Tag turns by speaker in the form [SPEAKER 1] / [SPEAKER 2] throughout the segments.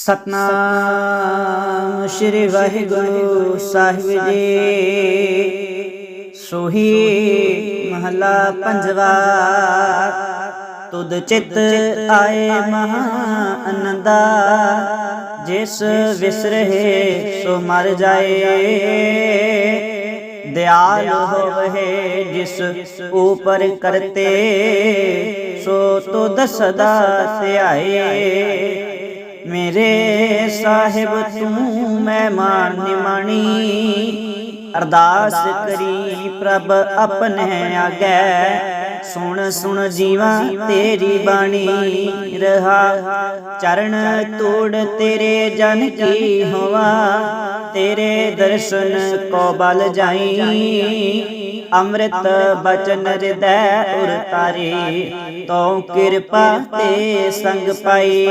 [SPEAKER 1] ਸਤਨਾਮ ਸ੍ਰੀ ਵਾਹਿਗੁਰੂ ਸਾਹਿਬ ਜੀ। ਸੋਹੀ ਮਹਲਾ ਪੰਜਵਾ। ਤੁਧ ਚਿਤ ਆਏ ਮਹਾ ਆਨੰਦਾ ਜਿਸ ਵਿਸਰਹਿ ਸੋ ਮਰ ਜਾਏ। ਦਿਆਲ ਹੋਵੇ ਜਿਸ ਉਪਰ ਕਰਤੇ ਸੋ ਤੁਧ ਸਦਾ ਧਿਆਏ ਮੇਰੇ ਸਾਹਿਬ ਤੂੰ ਮੈਂ ਮਾਨ ਨਿਮਾਣੀ। ਅਰਦਾਸ ਕਰੀ ਪ੍ਰਭ ਆਪਣੇ ਆਗੇ। ਸੁਣ ਸੁਣ ਜੀਵਾ ਤੇਰੀ ਬਾਣੀ। ਰਹਾ, ਚਰਨ ਤੋੜ ਤੇਰੇ ਜਨ ਕੀ ਹੋਵਾ। ਤੇਰੇ ਦਰਸ਼ਨ ਕੋ ਬਲ ਜਾਈ। ਅੰਮ੍ਰਿਤ ਬਚਨ ਹਿਰਦੈ ਉਰ ਤਾਰੇ ਤੋ ਕਿਰਪਾ ਤੇ ਸੰਗ ਪਾਈ।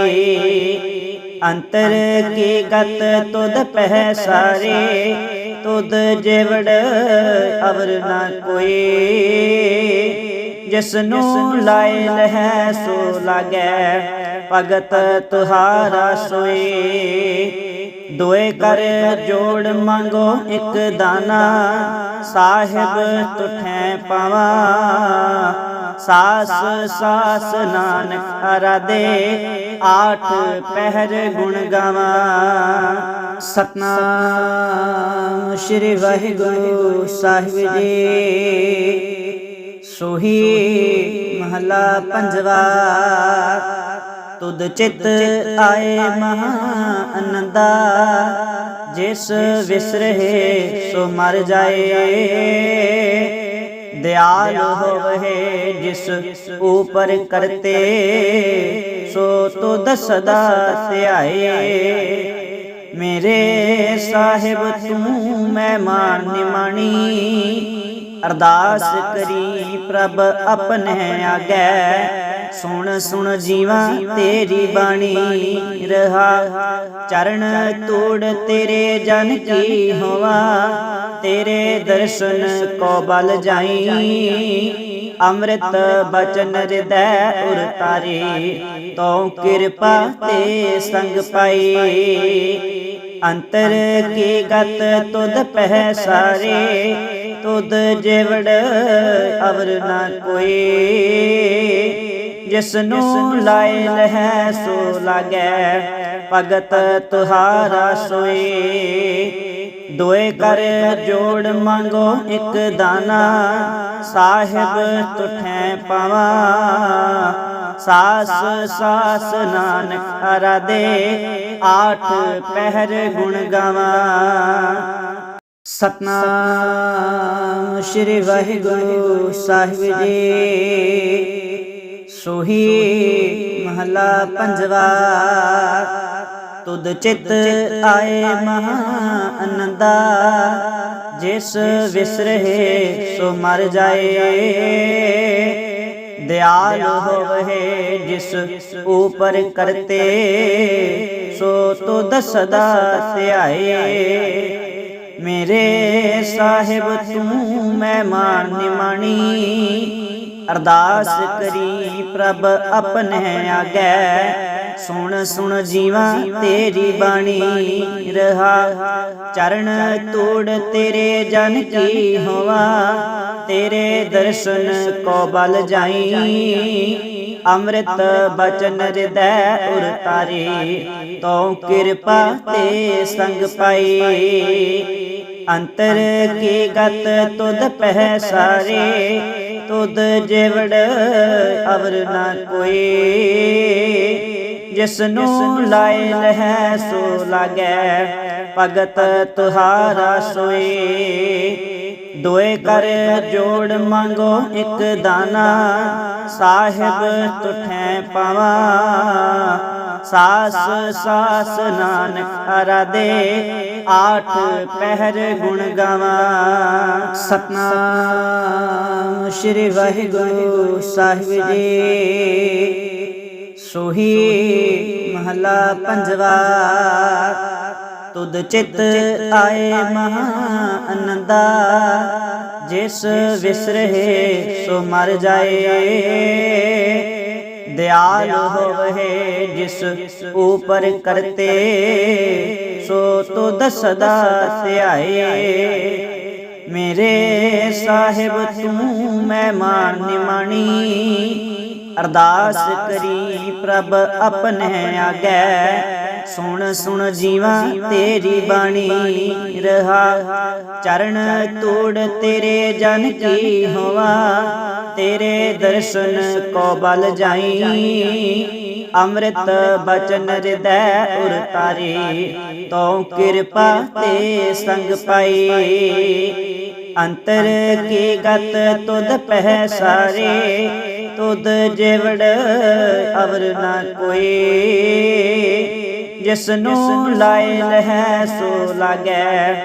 [SPEAKER 1] ਅੰਤਰ ਕੀ ਗਤ ਤੁਧ ਪਹਿ ਸਾਰੇ, ਤੁਧ ਜਿਵੜ ਅਵਰ ਨਾ ਕੋਈ। ਜਿਸ ਨੂੰ ਲਾਇ ਲਹਿ ਸੋ ਲਾਗੈ, ਭਗਤ ਤੁਹਾਰਾ ਸੋਏ। ਦੋਏ ਕਰ ਜੋੜ ਮੰਗੋ ਇੱਕ ਦਾਨਾ, ਸਾਹਿਬ ਤੁਠੈ ਪਾਵਾ। ਸਾਸ ਸਾਸ ਨਾਨਕ ਅਰਾਦੇ ਆਠ ਪਹਿਰ ਗੁਣ ਗਾਵਾ। ਸਤਨਾਮ ਸ੍ਰੀ ਵਾਹਿਗੁਰੂ ਸਾਹਿਬ ਜੀ। ਸੋਹੀ ਮਹਲਾ ਪੰਜਵਾ। ਤੁਧ ਚਿਤ ਆਏ ਮਹਾ ਆਨੰਦਾ ਜਿਸ ਵਿਸਰਹਿ ਸੋ ਮਰ ਜਾਏ। ਦਿਆਲ ਹੋਵੇ ਜਿਸ ਉਪਰ ਕਰਤੇ, ਸੋ ਤੁਧ ਸਦਾ ਧਿਆਏ। ਮੇਰੇ ਸਾਹਿਬ ਤੂੰ ਮੈਂ ਮਾਨ ਨਿਮਾਣੀ, ਅਰਦਾਸ ਕਰੀ ਪ੍ਰਭ ਆਪਣੇ ਆਗੇ। ਸੁਣ ਸੁਣ ਜੀਵਾ, ਤੇਰੀ ਬਾਣੀ ਰਹਾ। ਚਰਨ ਤੋੜ ਤੇਰੇ ਜਨ ਕੀ ਹੋਵਾ? ਤੇਰੇ ਦਰਸ਼ਨ ਕੋ ਬਲ ਜਾਈ? ਅੰਮ੍ਰਿਤ ਬਚਨ ਹਿਰਦੈ ਉਰ ਤਾਰੇ ਤੋ ਕਿਰਪਾ ਤੇ ਸੰਗ ਪਾਈ। ਅੰਤਰ ਕੀ ਗਤ ਤੁਧ ਪਹਿ ਸਾਰੇ? ਤੁਧ ਜਿਵੜ ਅਵਰ ਨਾ ਕੋਈ। ਜਿਸ ਨੂੰ ਲਾਇ ਲਹਿ ਸੋ ਲਾਗੈ। ਭਗਤ ਤੁਹਾਰਾ ਸੋਈ ਦੋਏ ਕਰ ਜੋੜ ਮੰਗੋ ਇੱਕ ਦਾਨਾ। ਸਾਹਿਬ ਤੁਠੈ ਪਾਵਾ। ਸਾਸ ਸਾਸ ਨਾਨਕ ਅਰਾਦੇ ਆਠ ਪਹਿਰ ਗੁਣ ਗਾਵਾ। ਸਤਨਾਮ ਸ੍ਰੀ ਵਾਹਿਗੁਰੂ ਸਾਹਿਬ ਜੀ। ਸੋਹੀ ਮਹਲਾ ਪੰਜਵਾ। ਤੁਧ ਚਿਤ ਆਏ ਮਹਾ ਆਨੰਦਾ ਜਿਸ ਵਿਸਰਹਿ ਸੋ ਮਰ ਜਾਏ। ਦਿਆਲ ਹੋਵੇ ਜਿਸ ਉਪਰ ਕਰਤੇ। ਸੋ ਤੁਧ ਸਦਾ ਧਿਆਏ। ਮੇਰੇ ਸਾਹਿਬ ਤੂੰ ਮੈਂ ਮਾਨ ਨਿਮਾਣੀ। ਅਰਦਾਸ ਕਰੀ ਪ੍ਰਭ ਆਪਣੇ ਆਗੇ। ਸੁਣ ਸੁਣ ਜੀਵਾ, ਤੇਰੀ ਬਾਣੀ ਰਹਾ। ਚਰਨ ਤੋੜ ਤੇਰੇ ਜਨ ਕੀ ਹੋਵਾ। ਤੇਰੇ ਦਰਸ਼ਨ ਕੋ ਬਲ ਜਾਈ। ਅੰਮ੍ਰਿਤ ਬਚਨ ਹਿਰਦੈ ਉਰ ਤਾਰੇ। ਤੋ ਕਿਰਪਾ ਤੇ ਸੰਗ ਪਾਈ। ਅੰਤਰ ਕੀ ਗਤ ਤੁਧ ਪਹਿ ਸਾਰੇ। ਤੁਧ ਜਿਵੜ ਅਵਰ ਨਾ ਕੋਈ। ਜਿਸ ਨੂੰ ਲਾਇ ਲਹਿ ਸੋ ਲਾਗੈ, ਭਗਤ ਤੁਹਾਰਾ ਸੋਈ। ਦੋਏ ਕਰ ਜੋੜ ਮੰਗੋ ਇੱਕ ਦਾਨਾ, ਸਾਹਿਬ ਤੁਠੈ ਪਾਵਾ। ਸਾਸ ਸਾਸ ਨਾਨਕ ਅਰਾਦੇ ਆਠ ਪਹਿਰ ਗੁਣ ਗਾਵਾ। ਸਤਨਾਮ ਸ੍ਰੀ ਵਾਹਿਗੁਰੂ ਸਾਹਿਬ ਜੀ। ਸੋਹੀ ਮਹਲਾ ਪੰਜਵਾ। ਤੁਧ ਚਿਤ ਆਏ ਮਹਾ ਆਨੰਦਾ ਜਿਸ ਵਿਸਰਹਿ ਸੋ ਮਰ ਜਾਏ। ਦਿਆਲ ਹੋਵੇ ਜਿਸ ਉਪਰ ਕਰਤੇ ਸੋ ਤੁਧ ਸਦਾ ਧਿਆਏ ਮੇਰੇ ਸਾਹਿਬ ਤੂੰ ਮੈਂ ਮਾਨ ਨਿਮਾਣੀ ਅਰਦਾਸ ਕਰੀ ਪ੍ਰਭ ਆਪਣੇ ਆਗੇ ਸੁਣ ਸੁਣ ਜੀਵਾ, ਤੇਰੀ ਬਾਣੀ ਰਹਾ। ਚਰਨ ਤੋੜ ਤੇਰੇ ਜਨ ਕੀ ਹੋਵਾ ਤੇਰੇ ਦਰਸ਼ਨ ਕੋ ਬਲ ਜਾਈ। ਅੰਮ੍ਰਿਤ ਬਚਨ ਹਿਰਦੈ ਉਰ ਤਾਰੀ। ਤੋ ਕਿਰਪਾ ਤੇ ਸੰਗ ਪਾਈ। ਅੰਤਰ ਕੀ ਗਤ ਤੁਧ ਪਹਿ ਸਾਰੇ। ਤੁਧ ਜਿਵੜ ਅਵਰ ਨਾ ਕੋਈ। ਜਿਸ ਨੂੰ ਲਾਇ ਲਹੈ ਸੋ ਲਾਗੈ।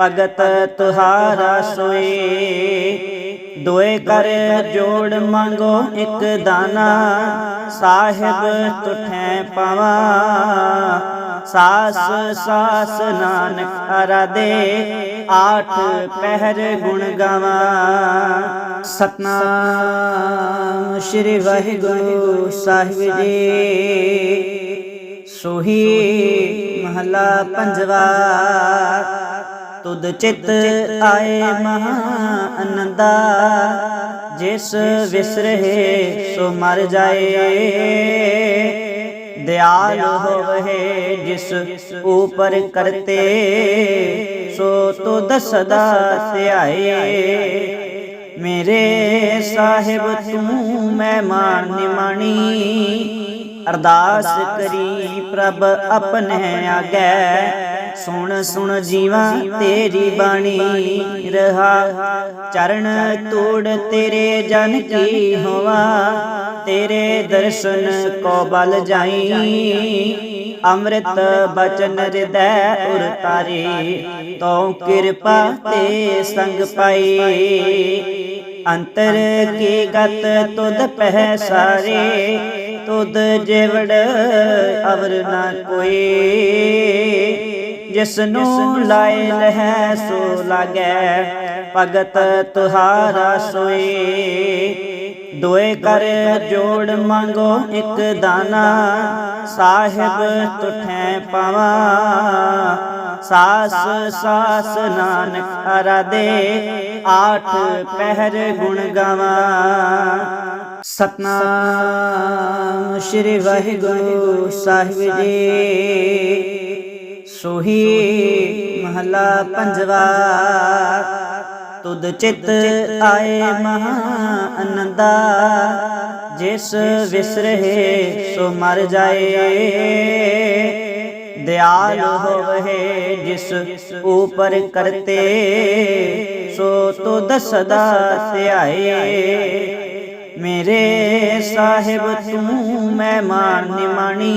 [SPEAKER 1] ਭਗਤ ਤੁਹਾਰਾ ਸੋਈ। ਦੋਏ ਕਰ ਜੋੜ ਮੰਗੋ ਇੱਕ ਦਾਨਾ। ਸਾਹਿਬ ਤੁਠੈ ਪਾਵਾ। ਸਾਸ ਸਾਸ ਨਾਨਕ ਅਰਾਦੇ ਆਠ ਪਹਿਰ ਗੁਣ ਗਾਵਾ। ਸਤਨਾਮ ਸ੍ਰੀ ਵਾਹਿਗੁਰੂ ਸਾਹਿਬ ਜੀ। ਸੋਹੀ ਮਹਲਾ ਪੰਜਵਾ। ਤੁਧ ਚਿਤ ਆਏ ਮਹਾ ਅਨੰਦਾ ਜਿਸ ਵਿਸਰਹਿ ਸੋ ਮਰ ਜਾਏ। ਦਿਆਲ ਹੋਵੇ ਜਿਸ ਉਪਰ ਕਰਤੇ, ਸੋ ਤੁਧ ਸਦਾ ਧਿਆਏ। ਮੇਰੇ ਸਾਹਿਬ ਤੂੰ ਮੈਂ ਮਾਨ ਨਿਮਾਣੀ। ਅਰਦਾਸ ਕਰੀ ਪ੍ਰਭ ਆਪਣੇ ਆਗੇ। ਸੁਣ ਸੁਣ ਜੀਵਾ, ਤੇਰੀ ਬਾਣੀ ਰਹਾ। ਚਰਨ ਤੋੜ ਤੇਰੇ ਜਨ ਕੀ ਹੋਵਾ ਤੇਰੇ ਦਰਸ਼ਨ ਕੋ ਬਲ ਜਾਈ। ਅੰਮ੍ਰਿਤ ਬਚਨ ਹਿਰਦੈ ਉਰ ਤਾਰੀ। ਕਿਰਪਾ ਤੇ ਸੰਗ ਪਾਈ। ਅੰਤਰ ਕੀ ਗਤ ਤੁਧ ਪਹਿ ਸਾਰੇ। ਤੁਧ ਜਿਵੜ ਅਵਰ ਨਾ ਕੋਈ। ਜਿਸ ਨੂੰ ਲਾਇ ਲਹਿ ਸੋ ਲਾਗੈ, ਭਗਤ ਤੁਹਾਰਾ ਸੋਏ। ਦੋਏ ਕਰ ਜੋੜ ਮੰਗੋ ਇੱਕ ਦਾਨਾ, ਸਾਹਿਬ ਤੁਠੈ ਪਾਵਾ। ਸਾਸ ਸਾਸ ਨਾਨਕ ਅਰਾਦੇ ਆਠ ਪਹਿਰ ਗੁਣ ਗਾਵਾ। ਸਤਨਾਮ ਸ੍ਰੀ ਵਾਹਿਗੁਰੂ ਸਾਹਿਬ ਜੀ। ਸੋਹੀ ਮਹਲਾ ਪੰਜਵਾ, ਤੁਧ ਚਿਤ ਆਏ ਮਹਾ ਅਨੰਦਾ, ਜਿਸ ਵਿਸਰਹਿ ਸੋ ਮਰ ਜਾਏ। ਦਿਆਲ ਹੋਵੇ ਜਿਸ ਉਪਰ ਕਰਤੇ, ਸੋ ਤੁਧ ਸਦਾ ਧਿਆਏ। ਮੇਰੇ ਸਾਹਿਬ ਤੂੰ ਮੈਂ ਮਾਨ ਨਿਮਾਣੀ,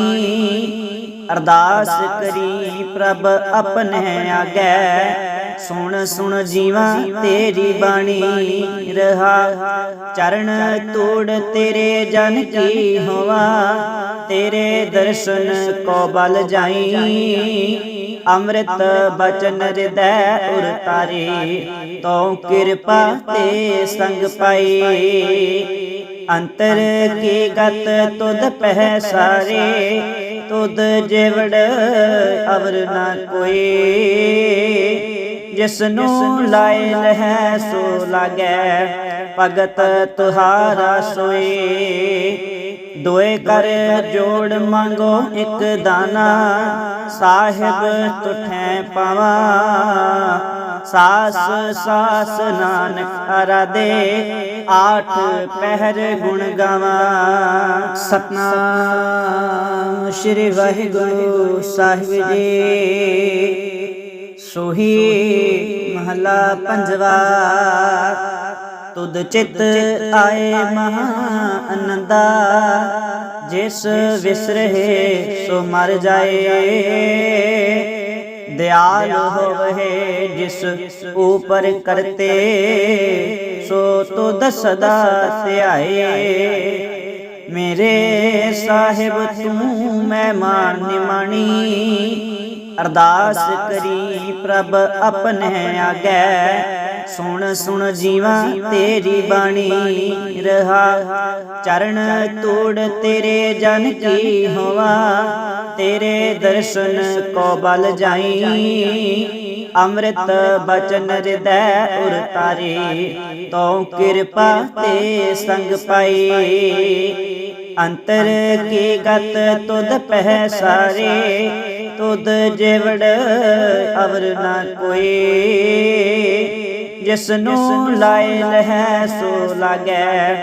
[SPEAKER 1] ਅਰਦਾਸ ਕਰੀ ਪ੍ਰਭ ਆਪਣੇ ਆਗੇ। ਸੁਣ ਸੁਣ ਜੀਵਾ ਤੇਰੀ ਬਾਣੀ, ਰਹਾ ਚਰਨ ਤੋੜ ਤੇਰੇ ਜਨ ਕੀ ਹੋਵਾ। ਤੇਰੇ ਦਰਸ਼ਨ ਕੋ ਬਲ ਜਾਈ, ਅੰਮ੍ਰਿਤ ਬਚਨ ਹਿਰਦੈ ਉਰ ਤਾਰੀ। ਤੋ ਕਿਰਪਾ ਤੇ ਸੰਗ ਪਾਈ ਅੰਤਰ ਕੀ ਗਤ ਤੁਧ ਪਹਿ ਸਾਰੇ? ਤੁਧ ਜਿਵੜ ਅਵਰ ਨਾ ਕੋਈ। ਜਿਸ ਨੂੰ ਲਾਇ ਲਹੈ ਸੋ ਲਾਗੈ, ਭਗਤ ਤੁਹਾਰਾ ਸੋਏ। ਦੋਏ ਕਰ ਜੋੜ ਮੰਗੋ ਇੱਕ ਦਾਨਾ, ਸਾਹਿਬ ਤੁਠੈ ਪਾਵਾ। ਸਾਸ ਸਾਸ ਨਾਨਕ ਅਰਾਦੇ, ਆਠ ਪਹਿਰ ਗੁਣ ਗਾਵਾ। ਸਤਨਾਮ ਸ੍ਰੀ ਵਾਹਿਗੁਰੂ ਸਾਹਿਬ ਜੀ। ਸੋਹੀ ਮਹਲਾ ਪੰਜਵਾ। ਤੁਧ ਚਿਤ ਆਏ ਮਹਾ ਅਨੰਦਾ। ਜਿਸ ਵਿਸਰਹਿ ਸੋ ਮਰ ਜਾਏ। ਦਿਆਲ ਹੋਵੇ ਜਿਸ ਉਪਰ ਕਰਤੇ, ਸੋ ਤੁਧ ਸਦਾ ਧਿਆਏ ਮੇਰੇ ਸਾਹਿਬ ਤੂੰ ਮੈਂ ਮਾਨ ਨਿਮਾਣੀ, ਅਰਦਾਸ ਕਰੀ ਪ੍ਰਭ ਆਪਣੇ ਆਗੇ। ਸੁਣ ਸੁਣ ਜੀਵਾ, ਤੇਰੀ ਬਾਣੀ ਰਹਾ। ਚਰਨ ਤੋੜ ਤੇਰੇ ਜਨ ਕੀ ਹੋਵਾ? ਤੇਰੇ ਦਰਸ਼ਨ ਕੋ ਬਲ ਜਾਈ? ਅੰਮ੍ਰਿਤ ਬਚਨ ਹਿਰਦੈ ਉਰ ਤਾਰੀ, ਤਉ ਕਿਰਪਾ ਤੇ ਸੰਗ ਪਾਈ। ਅੰਤਰ ਕੀ ਗਤ ਤੁਧ ਪਹਿ ਸਾਰੇ? ਤੁਧ ਜਿਵੜ ਅਵਰ ਨਾ ਕੋਈ। ਜਿਸ ਨੂੰ ਲਾਇ ਲਹੈ ਸੋ ਲਾਗੈ।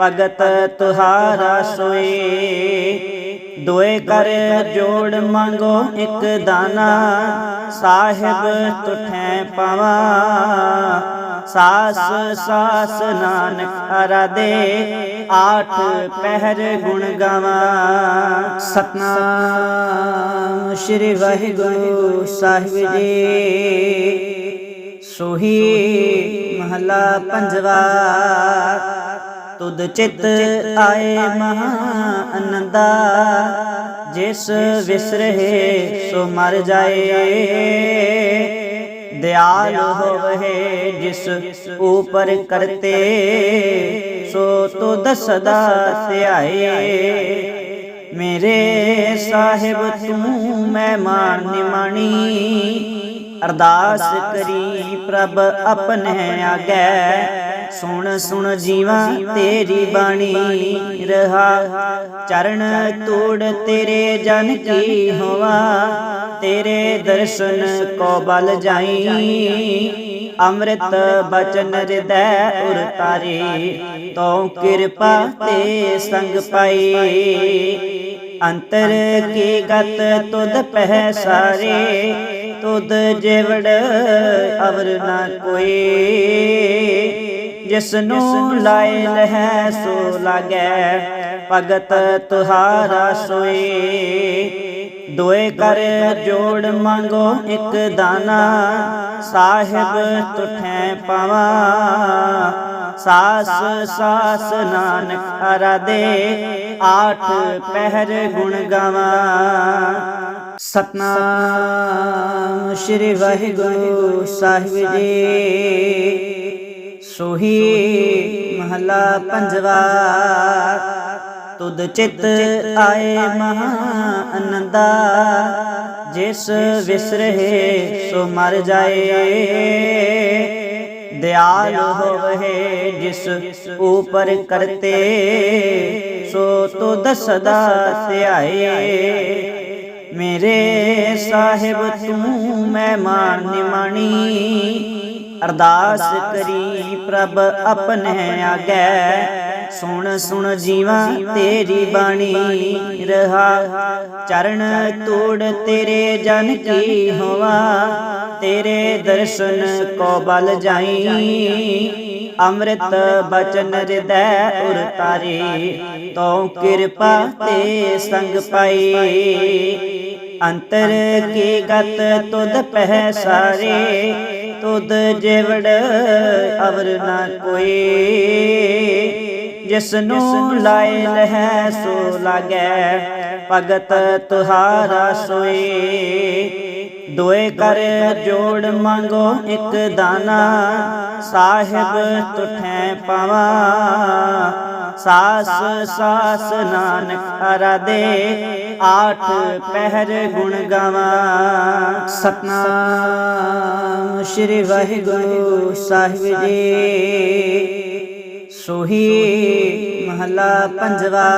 [SPEAKER 1] ਭਗਤ ਤੁਹਾਰਾ ਸੋਈ। ਦੋਏ ਕਰ ਜੋੜ ਮੰਗੋ ਇੱਕ ਦਾਨਾ। ਸਾਹਿਬ ਤੁਠੈ ਪਾਵਾ। ਸਾਸ ਸਾਸ ਨਾਨਕ ਅਰਾਦੇ ਆਠ ਪਹਿਰ ਗੁਣ ਗਾਵਾ। ਸਤਨਾਮ ਸ੍ਰੀ ਵਾਹਿਗੁਰੂ ਸਾਹਿਬ ਜੀ। ਸੋਹੀ ਮਹਲਾ ਪੰਜਵਾ। ਤੁਧ ਚਿਤ ਆਏ ਮਹਾ ਅਨੰਦਾ ਜਿਸ ਵਿਸਰਹਿ ਸੋ ਮਰ ਜਾਏ। ਦਿਆਲ ਹੋਵੇ ਜਿਸ ਉਪਰ ਕਰਤੇ, ਸੋ ਤੁਧ ਸਦਾ ਧਿਆਏ। ਮੇਰੇ ਸਾਹਿਬ ਤੂੰ ਮੈਂ ਮਾਨ ਨਿਮਾਣੀ। ਅਰਦਾਸ ਕਰੀ ਪ੍ਰਭ ਆਪਣੇ ਆਗੇ। ਸੁਣ ਸੁਣ ਜੀਵਾ, ਤੇਰੀ ਬਾਣੀ ਰਹਾ। ਚਰਨ ਤੋੜ ਤੇਰੇ ਜਨ ਕੀ ਹੋਵਾ ਤੇਰੇ ਦਰਸ਼ਨ ਕੋ ਬਲ ਜਾਈ। ਅੰਮ੍ਰਿਤ ਬਚਨ ਹਿਰਦੈ ਉਰ ਤਾਰੀ। ਤਉ ਕਿਰਪਾ ਤੇ ਸੰਗ ਪਾਈ। ਅੰਤਰ ਕੀ ਗਤ ਤੁਧ ਪਹਿ ਸਾਰੇ। ਤੁਧ ਜਿਵੜ ਅਵਰ ਨਾ ਕੋਈ। ਜਿਸ ਨੂੰ ਲਾਇ ਲਹੈ ਸੋ ਲਾਗੈ, ਭਗਤ ਤੁਹਾਰਾ ਸੋਈ। ਦੋਏ ਕਰ ਜੋੜ ਮੰਗੋ ਇੱਕ ਦਾਨਾ, ਸਾਹਿਬ ਤੁਠੈ ਪਾਵਾ। ਸਾਸ ਸਾਸ ਨਾਨਕ ਅਰਾਦੇ ਆਠ ਪਹਿਰ ਗੁਣ ਗਾਵਾ। ਸਤਨਾਮ ਸ੍ਰੀ ਵਾਹਿਗੁਰੂ ਸਾਹਿਬ ਜੀ। ਸੋਹੀ ਮਹਲਾ ਪੰਜਵਾ। ਤੁਧ ਚਿਤ ਆਏ ਮਹਾ ਅਨੰਦਾ। ਜਿਸ ਵਿਸਰਹਿ ਸੋ ਮਰ ਜਾਏ। ਦਿਆਲ ਹੋਵੇ ਜਿਸ ਉਪਰ ਕਰਤੇ, ਸੋ ਤੁਧ ਸਦਾ ਧਿਆਏ। ਮੇਰੇ ਸਾਹਿਬ ਤੂੰ ਮੈਂ ਮਾਨ ਨਿਮਾਣੀ ਅਰਦਾਸ ਕਰੀ ਪ੍ਰਭ ਆਪਣੇ ਆਗੇ। ਸੁਣ ਸੁਣ ਜੀਵਾ ਤੇਰੀ ਬਾਣੀ। ਰਹਾ, ਚਰਨ ਤੋੜ ਤੇਰੇ ਜਨ ਕੀ ਹੋਵਾ। ਤੇਰੇ ਦਰਸ਼ਨ ਕੋ ਬਲ ਜਾਈ। ਅੰਮ੍ਰਿਤ ਬਚਨ ਹਿਰਦੈ ਉਰ ਤਉ ਕਿਰਪਾ ਤੇ ਸੰਗ ਪਾਈ। ਅੰਤਰ ਕੀ ਗਤ ਤੁਧ ਪਹਿ ਸਾਰੇ, ਤੁਧ ਜਿਵੜ ਅਵਰ ਨਾ ਕੋਈ। ਜਿਸ ਨੂੰ ਲਾਇ ਲਹੈ ਸੋ ਲਾਗੈ, ਭਗਤ ਤੁਹਾਰਾ ਸੋਏ। ਦੋਏ ਕਰ ਜੋੜ ਮੰਗੋ ਇੱਕ ਦਾਨਾ, ਸਾਹਿਬ ਤੁਠੈ ਪਾਵਾ। ਸਾਸ ਸਾਸ ਨਾਨਕ ਅਰਾਦੇ ਆਠ ਪਹਿਰ ਗੁਣ ਗਾਵਾ। ਸਤਨਾਮ ਸ੍ਰੀ ਵਾਹਿਗੁਰੂ ਸਾਹਿਬ ਜੀ। ਸੋਹੀ ਮਹਲਾ ਪੰਜਵਾ।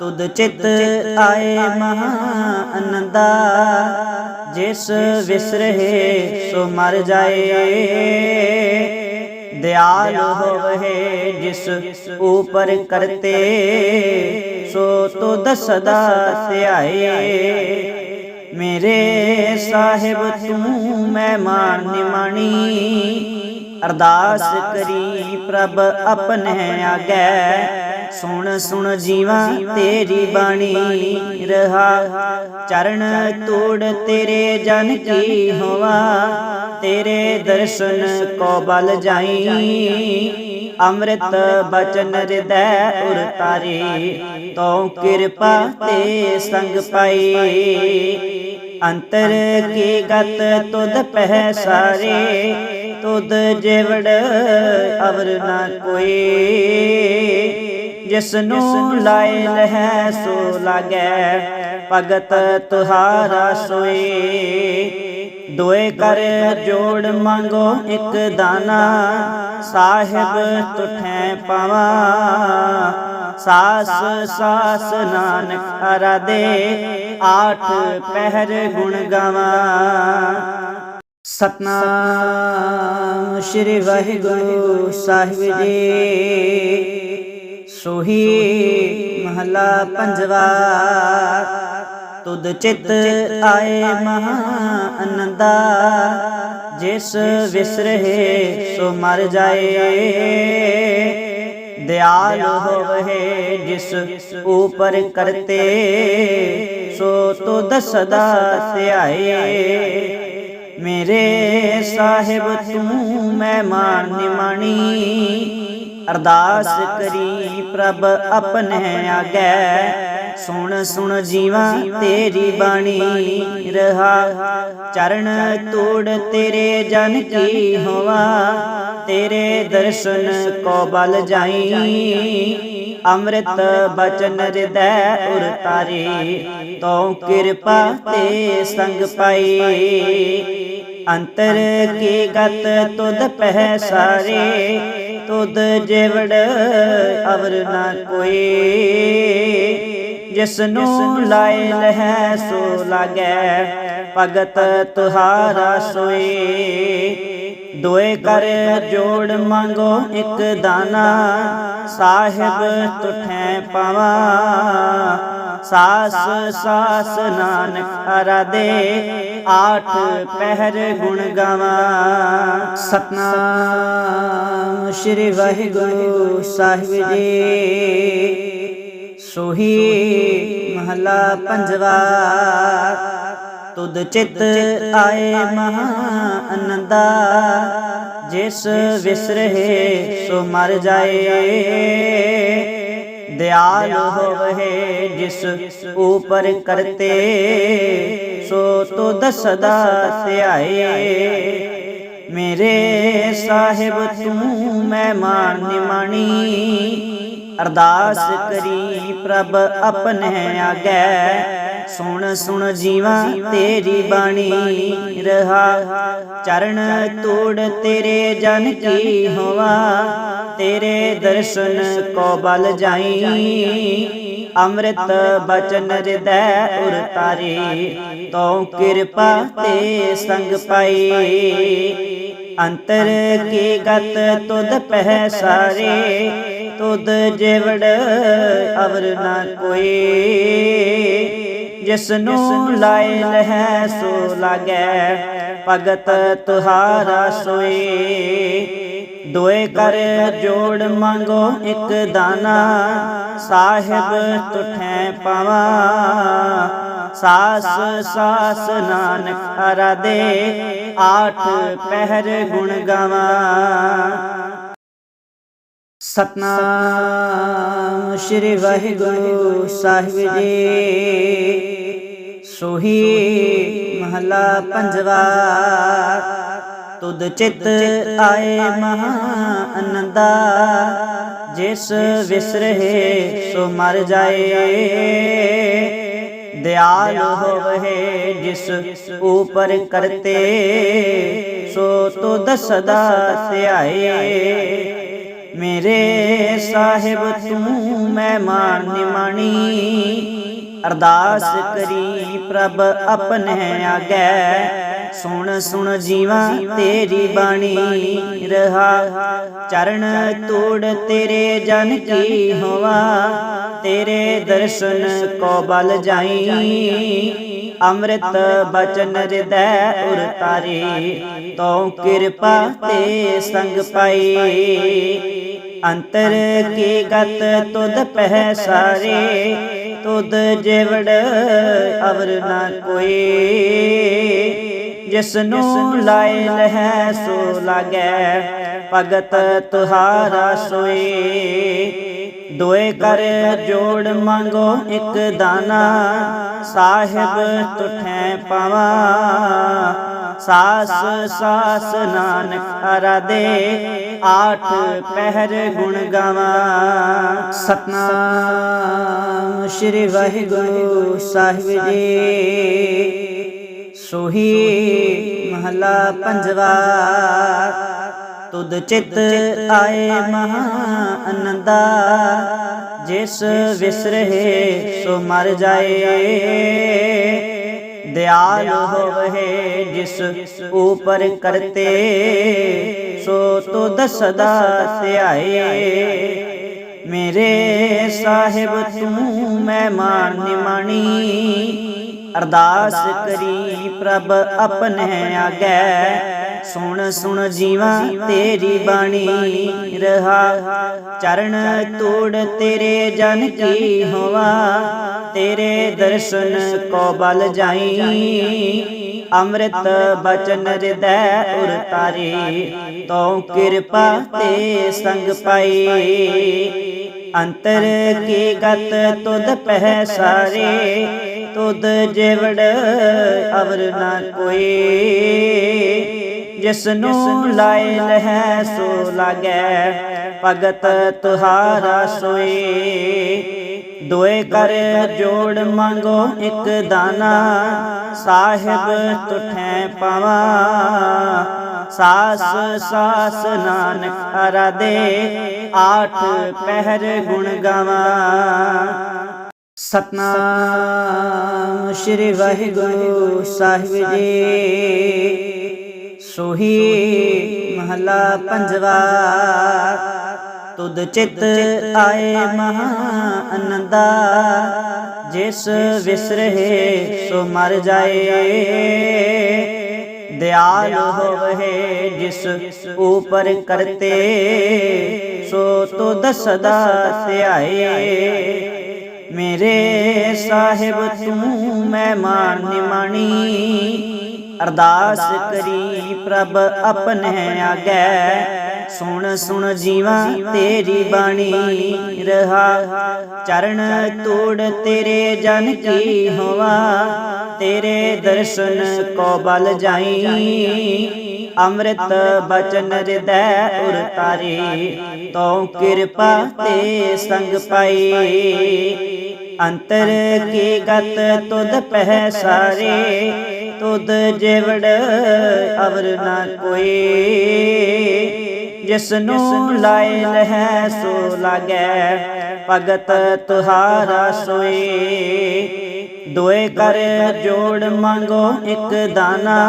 [SPEAKER 1] ਤੁਧ ਚਿਤ ਆਏ ਮਹਾ ਅਨੰਦਾ। ਜਿਸ ਵਿਸਰਹਿ ਸੋ ਮਰ ਜਾਏ। ਦਿਆਲ ਹੋਵੇ ਜਿਸ ਉਪਰ ਕਰਤੇ, ਸੋ ਤੁਧ ਸਦਾ ਧਿਆਏ। ਮੇਰੇ ਸਾਹਿਬ ਤੂੰ ਮੈਂ ਮਾਨ ਨਿਮਾਣੀ, ਅਰਦਾਸ ਕਰੀ ਪ੍ਰਭ ਆਪਣੇ ਆਗੇ। ਸੁਣ ਸੁਣ ਜੀਵਾ, ਤੇਰੀ ਬਾਣੀ ਰਹਾ। ਚਰਨ ਤੋੜ ਤੇਰੇ ਜਨ ਕੀ ਹੋਵਾ? ਤੇਰੇ ਦਰਸ਼ਨ ਕੋ ਬਲ ਜਾਈ। ਅੰਮ੍ਰਿਤ ਬਚਨ ਹਿਰਦੈ ਉਰ ਤਾਰੀ, ਤਉ ਕਿਰਪਾ ਤੇ ਸੰਗ ਪਾਈ। ਅੰਤਰ ਕੀ ਗਤ ਤੁਧ ਪਹਿ ਸਾਰੇ? ਤੁਧ ਜਿਵੜ ਅਵਰ ਨਾ ਕੋਈ। ਜਿਸ ਨੂੰ ਲਾਇ ਲਹੈ ਸੋ ਲਾਗੈ। ਭਗਤ ਤੁਹਾਰਾ ਸੋਈ ਦੋਏ ਕਰ ਜੋੜ ਮੰਗੋ ਇੱਕ ਦਾਨਾ। ਸਾਹਿਬ ਤੁਠੈ ਪਾਵਾ। ਸਾਸ ਸਾਸ ਨਾਨਕ ਅਰਾਦੇ ਆਠ ਪਹਿਰ ਗੁਣ ਗਾਵਾ। ਸਤਨਾਮ ਸ੍ਰੀ ਵਾਹਿਗੁਰੂ ਸਾਹਿਬ ਜੀ। ਸੋਹੀ ਮਹਲਾ ਪੰਜਵਾ। ਤੁਧ ਚਿਤ ਆਏ ਮਹਾ ਅਨੰਦਾ ਜਿਸ ਵਿਸਰਹਿ ਸੋ ਮਰ ਜਾਏ। ਦਿਆਲ ਹੋਵੇ ਜਿਸ ਉਪਰ ਕਰਤੇ। ਸੋ ਤੁਧ ਸਦਾ ਧਿਆਏ। ਮੇਰੇ ਸਾਹਿਬ ਤੂੰ ਮੈਂ ਮਾਨ ਨਿਮਾਣੀ। ਅਰਦਾਸ ਕਰੀ ਪ੍ਰਭ ਆਪਣੇ ਆਗੇ। ਸੁਣ ਸੁਣ ਜੀਵਾ, ਤੇਰੀ ਬਾਣੀ ਰਹਾ। ਚਰਨ ਤੋੜ ਤੇਰੇ ਜਨ ਕੀ ਹੋਵਾ ਤੇਰੇ ਦਰਸ਼ਨ ਕੋ ਬਲ ਜਾਈ। ਅੰਮ੍ਰਿਤ ਬਚਨ ਹਿਰਦੈ ਉਰ ਤਾਰੇ। ਤੋ ਕਿਰਪਾ ਤੇ ਸੰਗ ਪਾਈ। ਅੰਤਰ ਕੀ ਗਤ ਤੁਧ ਪਹਿ ਸਾਰੇ। ਤੁਧ ਜਿਵੜ ਅਵਰ ਨਾ ਕੋਈ। ਜਿਸ ਨੂੰ ਲਾਇ ਲਹਿ ਸੋ ਲਾਗੈ, ਭਗਤ ਤੁਹਾਰਾ ਸੋਈ ਦੋਏ ਕਰ ਜੋੜ ਮੰਗੋ ਇੱਕ ਦਾਨਾ, ਸਾਹਿਬ ਤੁਠੈ ਪਾਵਾ। ਸਾਸ ਸਾਸ ਨਾਨਕ ਅਰਾਦੇ ਆਠ ਪਹਿਰ ਗੁਣ ਗਾਵਾ। ਸਤਨਾਮ ਸ੍ਰੀ ਵਾਹਿਗੁਰੂ ਸਾਹਿਬ ਜੀ। ਸੋਹੀ ਮਹਲਾ ਪੰਜਵਾ। ਤੁਧ ਚਿਤ ਆਏ ਮਹਾ ਅਨੰਦਾ ਜਿਸ ਵਿਸਰਹਿ ਸੋ ਮਰ ਜਾਏ। ਦਿਆਲ ਹੋਵੇ ਜਿਸ ਉਪਰ ਕਰਤੇ, ਸੋ ਤੁਧ ਸਦਾ ਧਿਆਏ ਮੇਰੇ ਸਾਹਿਬ ਤੂੰ ਮੈਂ ਮਾਨ ਨਿਮਾਣੀ, ਅਰਦਾਸ ਕਰੀ ਪ੍ਰਭ ਆਪਣੇ ਆਗੇ। ਸੁਣ ਸੁਣ ਜੀਵਾ, ਤੇਰੀ ਬਾਣੀ ਰਹਾ। ਚਰਨ ਤੋੜ ਤੇਰੇ ਜਨ ਕੀ ਹੋਵਾ? ਤੇਰੇ ਦਰਸ਼ਨ ਕੋ ਬਲ ਜਾਈ। ਅੰਮ੍ਰਿਤ ਬਚਨ ਹਿਰਦੈ ਉਰ ਤਾਰੀ। ਤੋ ਕਿਰਪਾ ਤੇ ਸੰਗ ਪਾਈ। ਅੰਤਰ ਕੀ ਗਤ ਤੁਧ ਪਹਿ ਸਾਰੇ। ਤੁਧ ਜਿਵੜ ਅਵਰ ਨਾ ਕੋਈ। ਜਿਸ ਨੂੰ ਲਾਇ ਲਹੈ ਸੋ ਲਾਗੈ। ਭਗਤ ਤੁਹਾਰਾ ਸੋਈ। ਦੋਏ ਕਰ ਜੋੜ ਮੰਗੋ ਇੱਕ ਦਾਨਾ। ਸਾਹਿਬ ਤੁਠੈ ਪਾਵਾ। ਸਾਸ ਸਾਸ ਨਾਨਕ ਅਰਾਦੇ ਆਠ ਪਹਿਰ ਗੁਣ ਗਾਵਾ। ਸਤਨਾਮ ਸ੍ਰੀ ਵਾਹਿਗੁਰੂ ਸਾਹਿਬ ਜੀ। ਸੋਹੀ ਮਹਲਾ ਪੰਜਵਾ। ਤੁਧ ਚਿਤ ਆਏ ਮਹਾ ਅਨੰਦਾ ਜਿਸ ਵਿਸਰਹਿ ਸੋ ਮਰ ਜਾਏ। ਦਿਆਲ ਹੋਵੇ ਜਿਸ ਉਪਰ ਕਰਤੇ। ਸੋ ਤੁਧ ਸਦਾ ਧਿਆਏ ਮੇਰੇ ਸਾਹਿਬ ਤੂੰ ਮੈਂ ਮਾਨ ਨਿਮਾਣੀ ਅਰਦਾਸ ਕਰੀ ਪ੍ਰਭ ਆਪਣੇ ਆਗੇ। ਸੁਣ ਸੁਣ ਜੀਵਾ ਤੇਰੀ ਬਾਣੀ। ਰਹਾ, ਚਰਨ ਤੋੜ ਤੇਰੇ ਜਨ ਕੀ ਹੋਵਾ ਤੇਰੇ ਦਰਸ਼ਨ ਕੋ ਬਲ ਜਾਈ। ਅੰਮ੍ਰਿਤ ਬਚਨ ਹਿਰਦੈ ਉਰ ਤਾਰੀ। ਕਿਰਪਾ ਤੇ ਸੰਗ ਪਾਈ। ਅੰਤਰ ਕੀ ਗਤ ਤੁਧ ਪਹਿ ਸਾਰੇ, ਤੁਧ ਜਿਵੜ ਅਵਰ ਨਾ ਕੋਈ। ਜਿਸ ਨੂੰ ਲਾਇ ਲਹੈ ਸੋ ਲਾਗੈ, ਭਗਤ ਤੁਹਾਰਾ ਸੋਏ। ਦੋਏ ਕਰ ਜੋੜ ਮੰਗੋ ਇੱਕ ਦਾਨਾ, ਸਾਹਿਬ ਤੁਠੈ ਪਾਵਾ। ਸਾਸ ਸਾਸ ਨਾਨਕ ਅਰਾਦੇ ਆਠ ਪਹਿਰ ਗੁਣ ਗਾਵਾ। ਸਤਨਾਮ ਸ੍ਰੀ ਵਾਹਿਗੁਰੂ ਸਾਹਿਬ ਜੀ। ਸੋਹੀ ਮਹਲਾ ਪੰਜਵਾ। ਤੁਧ ਚਿਤ ਆਏ ਮਹਾ ਅਨੰਦਾ। ਜਿਸ ਵਿਸਰਹਿ ਸੋ ਮਰ ਜਾਏ। ਦਿਆਲ ਹੋਵੇ ਜਿਸ ਉਪਰ ਕਰਤੇ, ਸੋ ਤੁਧ ਸਦਾ ਧਿਆਏ ਮੇਰੇ ਸਾਹਿਬ ਤੂੰ ਮੈਂ ਮਾਨ ਨਿਮਾਣੀ ਅਰਦਾਸ ਕਰੀ ਪ੍ਰਭ ਆਪਣੇ ਆਗੇ। ਸੁਣ ਸੁਣ ਜੀਵਾ, ਤੇਰੀ ਬਾਣੀ ਰਹਾ। ਚਰਨ ਤੋੜ ਤੇਰੇ ਜਨ ਕੀ ਹੋਵਾ ਤੇਰੇ ਦਰਸ਼ਨ ਕੋ ਬਲ ਜਾਈ। ਅੰਮ੍ਰਿਤ ਬਚਨ ਹਿਰਦੈ ਉਰ ਤਾਰੀ। ਕਿਰਪਾ ਤੇ ਸੰਗ ਪਾਈ। ਅੰਤਰ ਕੀ ਗਤ ਤੁਧ ਪਹਿ ਸਾਰੇ। ਤੁਧ ਜਿਵੜ ਅਵਰ ਨਾ ਕੋਈ। ਜਿਸ ਨੂੰ ਲਾਇ ਲਹੈ ਸੋ ਲਾਗੈ, ਭਗਤ ਤੁਹਾਰਾ ਸੋਏ। ਦੋਏ ਕਰ ਜੋੜ ਮੰਗੋ ਇੱਕ ਦਾਨਾ, ਸਾਹਿਬ ਤੁਠੈ ਪਾਵਾ। ਸਾਸ ਸਾਸ ਨਾਨਕ ਅਰਾਦੇ ਆਠ ਪਹਿਰ ਗੁਣ ਗਾਵਾ। ਸਤਨਾਮ ਸ੍ਰੀ ਵਾਹਿਗੁਰੂ ਸਾਹਿਬ ਜੀ। ਸੋਹੀ ਮਹਲਾ ਪੰਜਵਾ। ਤੁਧ ਚਿਤ ਆਏ ਮਹਾ ਅਨੰਦਾ ਜਿਸ ਵਿਸਰਹਿ ਸੋ ਮਰ ਜਾਏ। ਦਿਆਲ ਹੋਵੇ ਜਿਸ ਉਪਰ ਕਰਤੇ। ਸੋ ਤੁਧ ਸਦਾ ਧਿਆਏ। ਮੇਰੇ ਸਾਹਿਬ ਤੂੰ ਮੈਂ ਮਾਨ ਨਿਮਾਣੀ, ਅਰਦਾਸ ਕਰੀ ਪ੍ਰਭ ਆਪਣੇ ਆਗੇ। ਸੁਣ ਸੁਣ ਜੀਵਾ ਤੇਰੀ ਬਾਣੀ, ਰਹਾ, ਚਰਨ ਤੋੜ ਤੇਰੇ ਜਨ ਕੀ ਹੋਵਾ। ਤੇਰੇ ਦਰਸ਼ਨ ਕੋ ਬਲ ਜਾਈ, ਅੰਮ੍ਰਿਤ ਬਚਨ ਹਿਰਦੈ ਉਰ ਤਾਰੇ। ਤੋ ਕਿਰਪਾ ਤੇ ਸੰਗ ਪਾਈ। ਅੰਤਰ ਕੀ ਗਤ ਤੁਧ ਪਹਿ ਸਾਰੇ? ਤੁਧ ਜਿਵੜ ਅਵਰ ਨਾ ਕੋਈ। ਜਿਸ ਨੂੰ ਲਾਇ ਲਹੈ ਸੋ ਲਾਗੈ, ਭਗਤ ਤੁਹਾਰਾ ਸੋਏ। ਦੋਏ ਕਰ ਜੋੜ ਮੰਗੋ ਇੱਕ ਦਾਨਾ,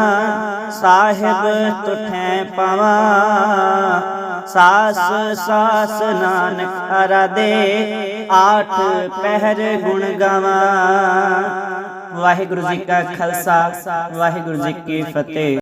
[SPEAKER 1] ਸਾਹਿਬ ਤੁਠੈ ਪਾਵਾ। ਸਾਸ ਸਾਸ ਨਾਨਕ ਅਰਾਦੇ, ਆਠ ਪਹਿਰ ਗੁਣ ਗਾਵਾ। ਵਾਹਿਗੁਰੂ ਜੀ ਕਾ ਖਾਲਸਾ, ਵਾਹਿਗੁਰੂ ਜੀ ਕੀ ਫਤਿਹ।